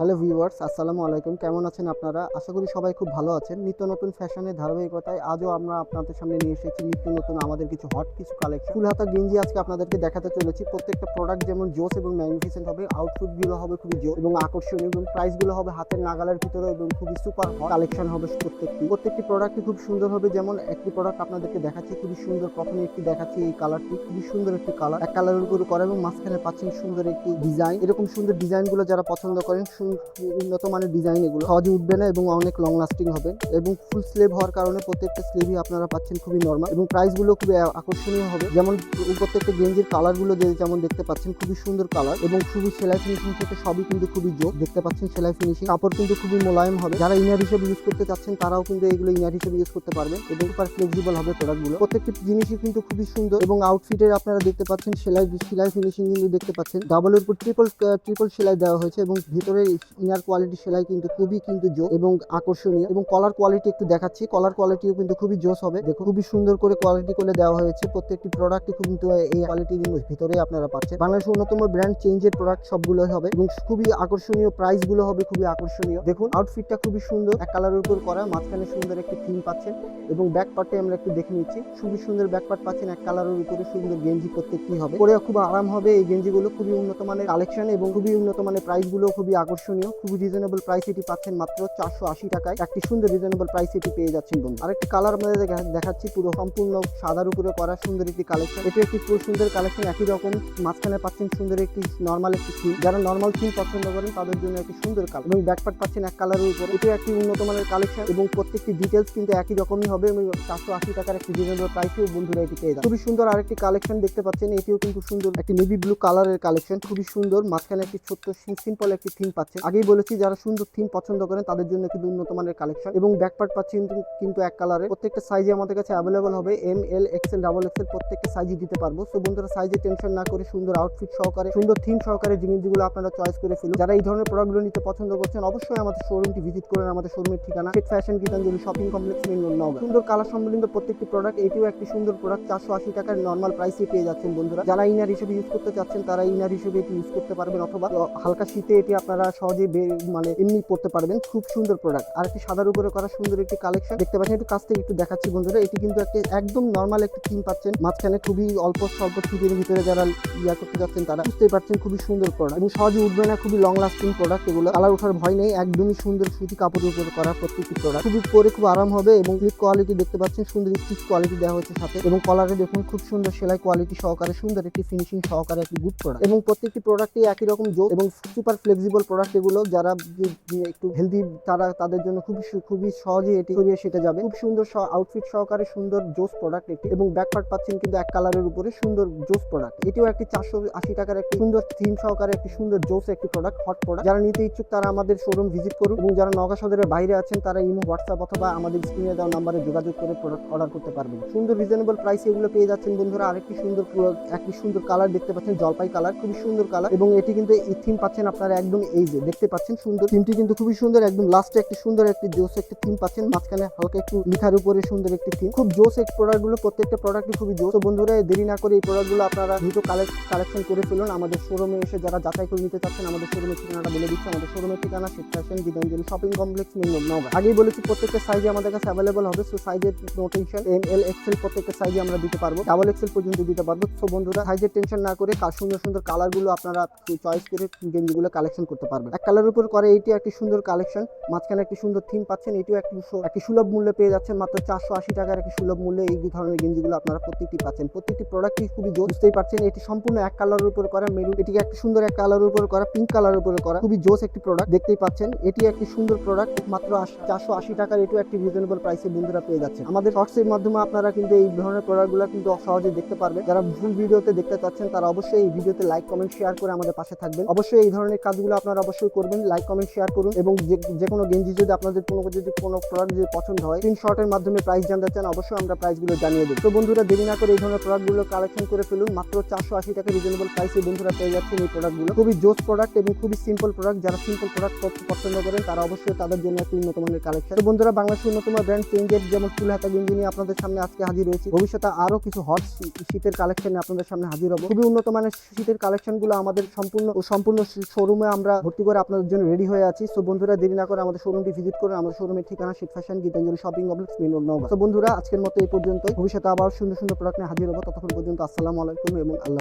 Hello viewers, আসসালামু আলাইকুম। কেমন আছেন আপনারা? আশা করি সবাই খুব ভালো আছেন। নিত্য নতুন ফ্যাশনের ধারাবাহিকতায় আজও আমরা আপনাদের সামনে নিয়ে এসেছি নিত্য নতুন আমাদের কিছু হট কিছু কালেকশন ফুল হাতা গেঞ্জি আজকে আপনাদেরকে দেখাতে চলেছি। প্রত্যেকটা প্রোডাক্ট যেমন জোস এবং ম্যাগনিফিসেন্ট হবে আউটফিটগুলো হবে খুবই জোস এবং আকর্ষণীয় এবং প্রাইসগুলো হবে হাতের নাগালের ভিতরে এবং খুবই সুপার হট কালেকশন হবে প্রত্যেকটি। প্রত্যেকটি প্রোডাক্টই খুব সুন্দর হবে। যেমন একটি প্রোডাক্ট আপনাদেরকে দেখাচ্ছি, খুবই সুন্দর। প্রথমে একটি দেখাচ্ছি এই কালারটি খুবই সুন্দর একটি কালার এক কালারের উপরে করা এবং মাঝখানে পাচ্ছেন সুন্দর একটি ডিজাইন এরকম সুন্দর ডিজাইনগুলো যারা পছন্দ করেন উন্নত মানের ডিজাইন এগুলো। সহজে উঠবে না এবং অনেক লং লাস্টিং হবে। এবং ফুল স্লেভ হওয়ার কারণে প্রত্যেকটা স্লেভই আপনারা পাচ্ছেন খুবই নর্মাল এবং প্রাইসগুলো খুবই আকর্ষণীয় হবে। যেমন প্রত্যেকটা গেঞ্জির কালারগুলো যে যেমন দেখতে পাচ্ছেন, খুবই সুন্দর কালার এবং খুবই সেলাই ফিনিশিং থেকে সবই কিন্তু খুবই জোর। দেখতে পাচ্ছেন সেলাই ফিনিশিং কাপড় কিন্তু খুবই মোলায়েম হবে। যারা ইনার হিসেবে ইউজ করতে চাচ্ছেন, তারাও কিন্তু এগুলো ইনার হিসেবে ইউজ করতে পারবেন এবং সুপার ফ্লেক্সিবল হবে প্রোডাক্টগুলো প্রত্যেকটি জিনিসই কিন্তু খুবই সুন্দর এবং আউটফিটের আপনারা দেখতে পাচ্ছেন, সেলাই সেলাই ফিনিশিং কিন্তু দেখতে পাচ্ছেন। ডাবলের উপর ট্রিপল ট্রিপল সেলাই দেওয়া হয়েছে এবং ভিতরে ইনার কোয়ালিটি সেলাই কিন্তু খুবই কিন্তু জো এবং আকর্ষণীয় এবং কলার কোয়ালিটি একটু দেখাচ্ছি। কলার কোয়ালিটিও কিন্তু খুবই জোস হবে। দেখো খুবই সুন্দর করে কোয়ালিটি করে দেওয়া হয়েছে। প্রত্যেকটি প্রোডাক্টই কিন্তু এই কোয়ালিটির ভিতরে আপনারা পাচ্ছেন। বাংলাদেশের অন্যতম ব্র্যান্ড চেঞ্জের প্রোডাক্ট সবগুলোই হবে এবং খুবই আকর্ষণীয় প্রাইসগুলো হবে, খুবই আকর্ষণীয়। দেখুন আউটফিটটা খুবই সুন্দর। এক কালারের উপর করা, মাঝখানে সুন্দর একটি থিম পাচ্ছেন এবং ব্যাক পার্টে আমরা একটু দেখে নিচ্ছি। খুবই সুন্দর ব্যাক পার্ট পাচ্ছেন, এক কালারের উপরে সুন্দর গেঞ্জি প্রত্যেকটি হবে। পরে খুব আরাম হবে এই গেঞ্জিগুলো। খুবই উন্নত মানের কালেকশন এবং খুবই উন্নত মানের প্রাইসগুলো খুবই আকর্ষণীয়। খুবই রিজনেবল প্রাইস এটি পাচ্ছেন মাত্র চারশো আশি টাকায়। একটি সুন্দর রিজনেবল প্রাইস এটি পেয়ে যাচ্ছেন বন্ধু। আরেকটি কালার আপনাদের দেখা- দেখাচ্ছি, পুরো সম্পূর্ণ সাদার উপরে করা সুন্দর একটি কালেকশন এটি একটি পুরো সুন্দর কালেকশন একই রকম। মাঝখানে পাচ্ছেন সুন্দর একটি নর্মাল একটি থিম যারা নর্মাল থিম পছন্দ করেন, তাদের জন্য একটি সুন্দর কালার এবং ব্যাকপার্ট পাচ্ছেন এক কালারের উপর। এটিও একটি উন্নত মানের কালেকশন এবং প্রত্যেকটি ডিটেলস কিন্তু একই রকমই হবে এবং চারশো আশি টাকার একটি রিজনেবল প্রাইসেও বন্ধুরা এটি পেয়ে যাবে খুবই সুন্দর আরেকটি কালেকশন দেখতে পাচ্ছেন। এটিও কিন্তু সুন্দর একটি নেভি ব্লু কালারের কালেকশন খুবই সুন্দর। মাঝখানে একটি ছোট্ট সিম্পল একটি থিম পাচ্ছেন আগেই বলেছি, যারা সুন্দর থিম পছন্দ করেন, তাদের জন্য কিন্তু উন্নত মানের কালেকশন এবং ব্যাকপার্ট পাচ্ছেন কিন্তু- এক কালারের প্রত্যেকটা সাইজে আমাদের কাছে অ্যাভেলেবল হবে। M L XL double XL প্রত্যেকটা সাইজে দিতে পারব। সো বন্ধুরা সাইজে টেনশন না করে, সুন্দর আউটফিট সহকারে, সুন্দর থিম সহকারে জিনিসগুলো আপনারা চয়েস করে ফেলুন। যারা এই ধরনের প্রোডাক্টগুলো নিতে পছন্দ করছেন, অবশ্যই আমাদের শোরুমটি ভিজিট করেন আমাদের শোরুমের ঠিকানা। Set fashion Gitanjali shopping complex Naogaon সুন্দর কালার সম্বলিত প্রত্যেকটি প্রোডাক্ট এটিও একটি সুন্দর প্রোডাক্ট চারশো আশি টাকার নর্মাল প্রাইসে পেয়ে যাচ্ছেন বন্ধুরা। যারা ইনার হিসেবে ইউজ করতে চাচ্ছেন, তারা ইনার হিসেবে এটি ইউজ করতে পারবেন, অথবা হালকা শীতে এটি আপনারা সহজে বে- মানে এমনি পড়তে পারবেন। খুব সুন্দর প্রোডাক্ট আর একটি সাদার উপরে করা সুন্দর একটি কালেকশন দেখতে পাচ্ছেন, একটু কাছ থেকে একটু দেখাচ্ছি বন্ধুরা। এটি কিন্তু একটি একদম নর্মাল একটি থিম পাচ্ছেন। মাঝখানে খুবই অল্প স্বল্প ছুটির ভিতরে যারা ইয়া করতে যাচ্ছেন, তারা বুঝতেই পারছেন খুবই সুন্দর প্রোডাক্ট এবং সহজে উঠবে না, খুবই লং লাস্টিং প্রোডাক্ট এগুলো। কালার ওঠার ভয় নেই, একদমই সুন্দর সুতি কাপড়ের উপরে করা প্রত্যেকটি প্রোডাক্ট খুবই পরে খুব আরাম হবে এবং ক্লিক কোয়ালিটি দেখতে পাচ্ছেন, সুন্দর স্টিচ কোয়ালিটি দেওয়া হয়েছে সাথে। এবং কলারে দেখুন, খুব সুন্দর সেলাই কোয়ালিটি সহকারে, সুন্দর একটি ফিনিশিং সহকারে একটি গুড প্রোডাক্ট এবং প্রত্যেকটি প্রোডাক্টই একই রকম জোর এবং সুপার ফ্লেক্সিবল প্রোডাক্ট এগুলো যারা একটু হেলদি তারা তাদের জন্য খুবই খুবই সহজে এটি করিয়ে সেটা যাবে। খুব সুন্দর আউটফিট সহকারে সুন্দর জোস প্রোডাক্ট একটি এবং ব্যাক পার্ট পাচ্ছেন কিন্তু এক কালারের উপরে সুন্দর জোস প্রোডাক্ট এটিও একটি চারশো আশি টাকার একটি সুন্দর থিম সহকারে একটি সুন্দর জোস একটি প্রোডাক্ট হট প্রোডাক্ট যারা নিতে ইচ্ছুক তারা আমাদের শোরুম ভিজিট করুন এবং যারা নগা সদরের বাইরে আছেন তারা ইমো, হোয়াটসঅ্যাপ অথবা আমাদের স্ক্রিনে দেওয়া নাম্বারে যোগাযোগ করে প্রোডাক্ট অর্ডার করতে পারবেন। সুন্দর রিজনেবল প্রাইসে এগুলো পেয়ে যাচ্ছেন বন্ধুরা। আরেকটি সুন্দর একটি সুন্দর কালার দেখতে পাচ্ছেন, জলপাই কালার খুবই সুন্দর কালার এবং এটি কিন্তু এই থিম পাচ্ছেন আপনারা একদম এই যে দেখতে পাচ্ছেন সুন্দর থিমটি কিন্তু খুবই সুন্দর, একদম লাস্টে একটি সুন্দর একটি জোস একটি থিম পাচ্ছেন, মাঝখানে হালকা একটু লিখার উপরে সুন্দর একটি থিম খুব জোস এই প্রোডাক্টগুলো প্রত্যেকটা প্রোডাক্টই খুবই জোস। তো বন্ধুরা, দেরি না করে এই প্রোডাক্টগুলো আপনারা দ্রুত কালেকশন করে ফেলুন। আমাদের শোরুমে এসে যারা যাচাই করে নিতে চাচ্ছেন, আমাদের শোরুমের ঠিকানাটা বলে দিচ্ছি। আমাদের শোরুমের ঠিকানা Sheikh fashion Gitanjali shopping complex main road Naogaon আগেই বলেছি প্রত্যেকটা সাইজে আমাদের কাছে অ্যাভেলেবল হবে। সো সাইজের নোটেশন এম এল এক্সেল প্রত্যেকটা সাইজে আমরা দিতে পারব। ডাবল এক্সেল পর্যন্ত দিতে পারব। সো বন্ধুরা সাইজের টেনশন না করে কার সুন্দর সুন্দর কালারগুলো আপনারা চয়েস করে গেঞ্জিগুলো কালেকশন করতে পারবেন। এক কালারের উপর করে এইটি একটি সুন্দর কালেকশন, মাঝখানে একটি সুন্দর থিম পাচ্ছেন, এটিও একটি একটি সুলভ মূল্যে পেয়ে যাচ্ছেন, মাত্র চারশো আশি টাকার একটি সুলভ মূল্যে এই ধরনের গেঞ্জিগুলো আপনারা প্রত্যেকটি পাচ্ছেন। প্রত্যেকটি প্রোডাক্টই খুবই জোস, বুঝতেই পারছেন, এটি সম্পূর্ণ এক কালারের উপর করা, মেরুন, এটিকে একটি সুন্দর এক কালারের উপর করা পিঙ্ক কালারের উপরে করা, খুবই জোস একটি প্রোডাক্ট দেখতেই পাচ্ছেন এটি একটি সুন্দর প্রোডাক্ট মাত্র চারশো আশি টাকার এটিও একটি রিজনেবল প্রাইসে বন্ধুরা পেয়ে যাচ্ছেন। আমাদের শর্টসের মাধ্যমে আপনারা কিন্তু এই ধরনের প্রোডাক্টগুলো কিন্তু সহজে দেখতে পারবেন। যারা ফুল ভিডিওতে দেখতে চাচ্ছেন, তারা অবশ্যই এই ভিডিওতে লাইক কমেন্ট শেয়ার করে আমাদের পাশে থাকবেন। অবশ্যই এই ধরনের কাজগুলো আপনারা অবশ্যই করবেন লাইক কমেন্ট শেয়ার করুন এবং যে- কোনো গেঞ্জি যদি আপনাদের কোনো, যদি কোনো প্রোডাক্ট যদি পছন্দ হয় স্ক্রিনশটের মাধ্যমে প্রাইস জানতে চান, অবশ্যই আমরা প্রাইসগুলো জানিয়ে দেবো। তো বন্ধুরা, দেরি না করে এই ধরনের প্রোডাক্টগুলো কালেকশন করে ফেলুন। মাত্র চারশো আশি টাকা রিজনেবল প্রাইসে বন্ধুরা পেয়ে যাচ্ছেন এই প্রোডাক্টগুলো খুবই জোস প্রোডাক্ট এবং খুবই সিম্পল প্রোডাক্ট যারা সিম্পল প্রোডাক্ট পছন্দ করেন, তারা অবশ্যই তাদের জন্য একটি উন্নত মানের কালেকশন তো বন্ধুরা, বাংলাদেশের অন্যতম ব্র্যান্ড চেঞ্জের যেমন ফুল হাতা গেঞ্জি নিয়ে আপনাদের সামনে আজকে হাজির হয়েছি, ভবিষ্যতে আরও কিছু হট শীতের কালেকশনে আপনাদের সামনে হাজির হব। খুবই উন্নত মানের শীতের কালেকশনগুলো আমাদের সম্পূর্ণ সম্পূর্ণ শোরুমে আমরা ভর্তি করে আপনাদের জন্য রেডি হয়ে আছি। সো বন্ধুরা, দেরি না করে আমাদের শোরুমটি ভিজিট করুন। আমাদের শোরুমের ঠিকানা শীত fashion Gitanjali shopping complex main road Naogaon তো বন্ধুরা, আজকের মতো এই পর্যন্ত ভবিষ্যতে আবার সুন্দর সুন্দর প্রোডাক্ট নিয়ে হাজির হব। ততক্ষণ পর্যন্ত আসসালামু আলাইকুম এবং আল্লাহ